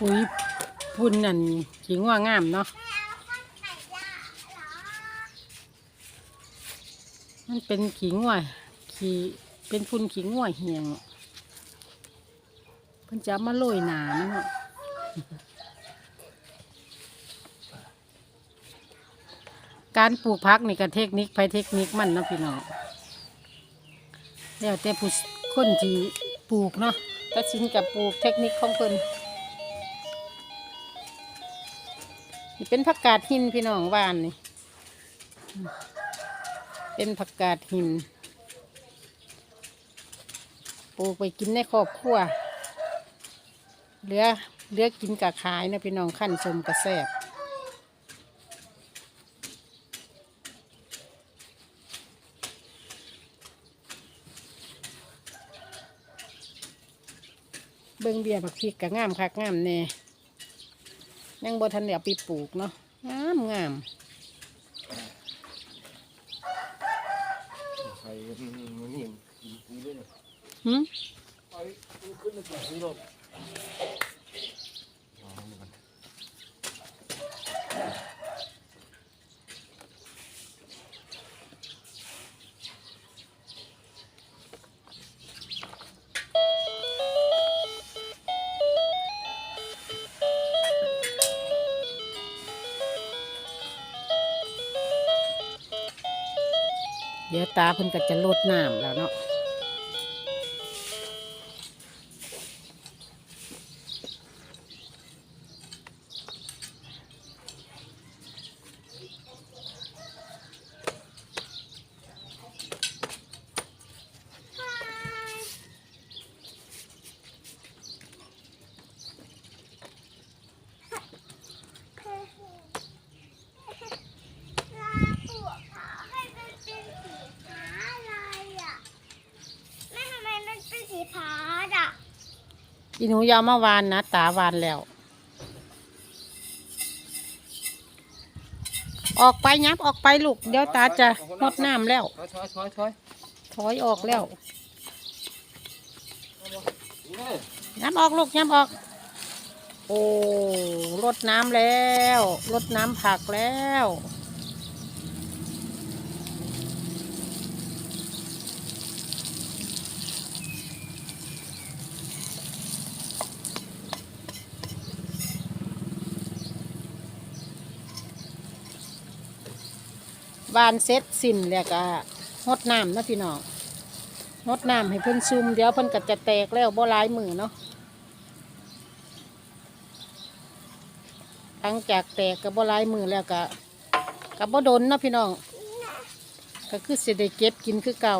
ปุ๋ยพุ่นนั่นขิงว่างามเนาะมันเป็นขิงว่าขีเป็นพุ่นขิงว่าเหียงเพิ่นจะเอามาโรยหนามเนาะการปลูกพักนี่ก็เทคนิคไปเทคนิคมันเนาะพี่น้องแล้วแต่ผู้คนที่ปลูกเนาะตัดสินกับปลูกเทคนิคของเพิ่น นี่เป็นผักกาดหินพี่น้องบ้านนี่ เป็นผักกาดหินปลูกไปกินในครอบครัว เหลือเหลือกินกะขายนะพี่น้องขั้นชมกระแซบเบิ่งเบียร์ผักพริกกะงามคักงามแน่ ยังบ่ทันเดี๋ยวไปปลูกเนาะงามงามใส่มันนี่กินกูด้วยนะหึไปขึ้นมาจากนี้รถ เดี๋ยวตาเพิ่นก็จะลดน้ำแล้วเนาะ อีหนูอยาวมาวานนะ ตาวานแล้ว ออกไปยับออกไปลูก เดี๋ยวตาจะรดน้ำแล้ว ถอยถอยถอยถอยถอยออกแล้วนี่ยับออกลูกยับออก โอ้รดน้ำแล้วรดน้ำผักแล้ว บานเซ็ตสิ้นแล้วก็งดน้ำนะพี่น้องงดน้ำให้เพิ่นซุ่มเดี๋ยวเพิ่นก็จะแตกแล้วบ่ลายมือเนาะหลังจากแตกกับ่ลายมือแล้วก็กับ่โดนนะพี่น้องก็คือสิได้เก็บกินคือเก่า